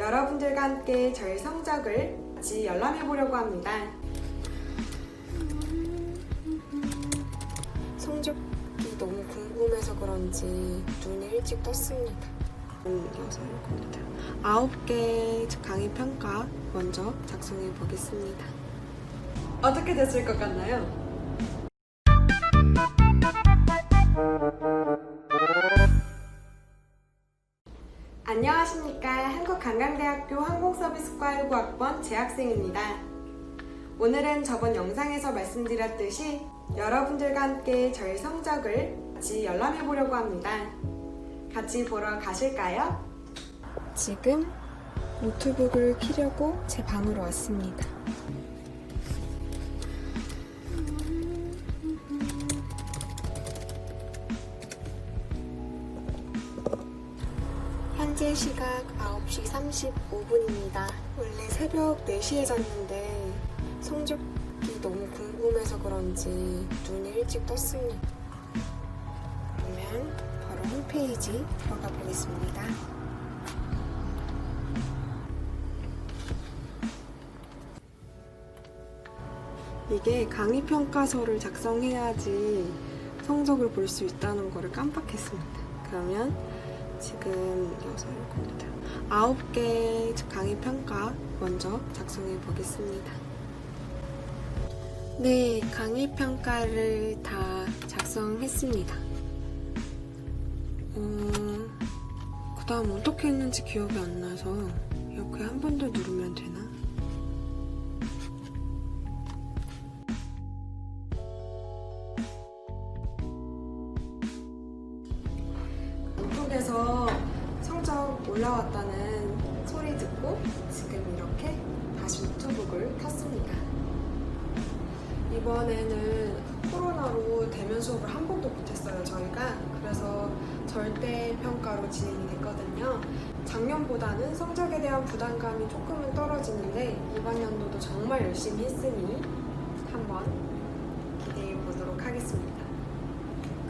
여러분들과 함께 저희 성적을 같이 열람해 보려고 합니다. 성적이 너무 궁금해서 그런지 눈이 일찍 떴습니다. 음. 아홉 개 강의 평가 먼저 작성해 보겠습니다. 어떻게 됐을 것 같나요? 안녕하십니까. 한국관광대학교 항공서비스과 19학번 재학생입니다. 오늘은 저번 영상에서 말씀드렸듯이 여러분들과 함께 저희 성적을 같이 열람해 보려고 합니다. 같이 보러 가실까요? 지금 노트북을 키려고 제 방으로 왔습니다. 현재 시각 9시 35분입니다. 원래 새벽 4시에 잤는데 성적이 너무 궁금해서 그런지 눈이 일찍 떴습니다. 그러면 바로 홈페이지 들어가 보겠습니다. 이게 강의 평가서를 작성해야지 성적을 볼 수 있다는 거를 깜빡했습니다. 그러면 지금 여섯 일곱입니다. 아홉 개 강의 평가 먼저 작성해 보겠습니다. 네, 강의 평가를 다 작성했습니다. 어, 그 다음 어떻게 했는지 기억이 안 나서 이렇게 한 번 더 노트북에서 성적 올라왔다는 소리 듣고 지금 이렇게 다시 노트북을 켰습니다. 이번에는 코로나로 대면 수업을 한 번도 못했어요, 저희가. 그래서 절대 평가로 진행이 됐거든요. 작년보다는 성적에 대한 부담감이 조금은 떨어지는데 이번 연도도 정말 열심히 했으니 한번 기대해 보도록 하겠습니다.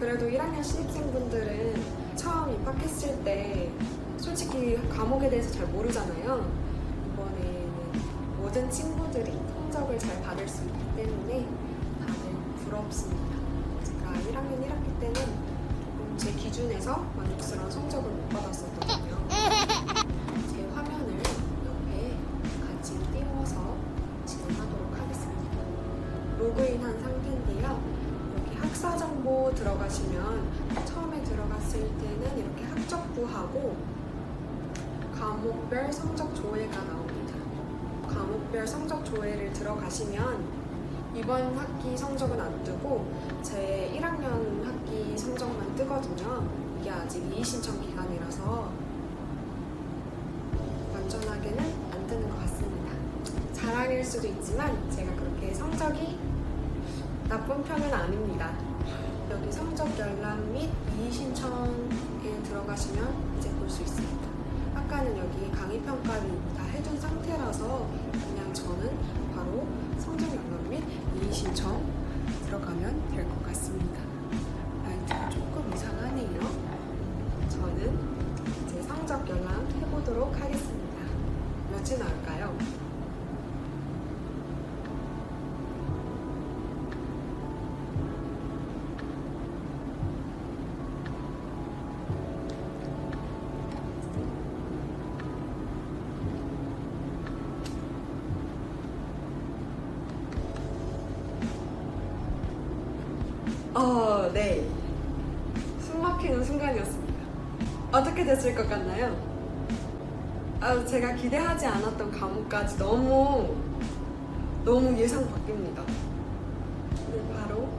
그래도 1학년 신입생분들은 처음 입학했을 때 솔직히 과목에 대해서 잘 모르잖아요. 이번에는 모든 친구들이 성적을 잘 받을 수 있기 때문에 다들 부럽습니다. 제가 1학년 1학기 때는 제 기준에서 만족스러운 성적을 못 받았었거든요. 제 화면을 옆에 같이 띄워서 진행하도록 하겠습니다. 로그인한 상태인데요. 여기 학사 정보 들어가시면 들어갔을 때는 이렇게 학적부하고 과목별 성적 조회가 나옵니다. 과목별 성적 조회를 들어가시면 이번 학기 성적은 안 뜨고 제 1학년 학기 성적만 뜨거든요. 이게 아직 이의 신청 기간이라서 완전하게는 안 뜨는 것 같습니다. 자랑일 수도 있지만 제가 그렇게 성적이 나쁜 편은 아닙니다. 여기 성적 열람 및 이의 신청에 들어가시면 이제 볼 수 있습니다. 아까는 여기 강의 평가를 다 해둔 상태라서 그냥 저는 바로 성적 열람 및 이의 신청 들어가면 될 것 같습니다. 라이트가 조금 이상하네요. 저는 이제 성적 열람 해보도록 하겠습니다. 몇이 나올까요? 어, 네. 숨 막히는 순간이었습니다. 어떻게 됐을 것 같나요? 아, 제가 기대하지 않았던 과목까지 너무, 너무 예상 바뀝니다. 네, 바로,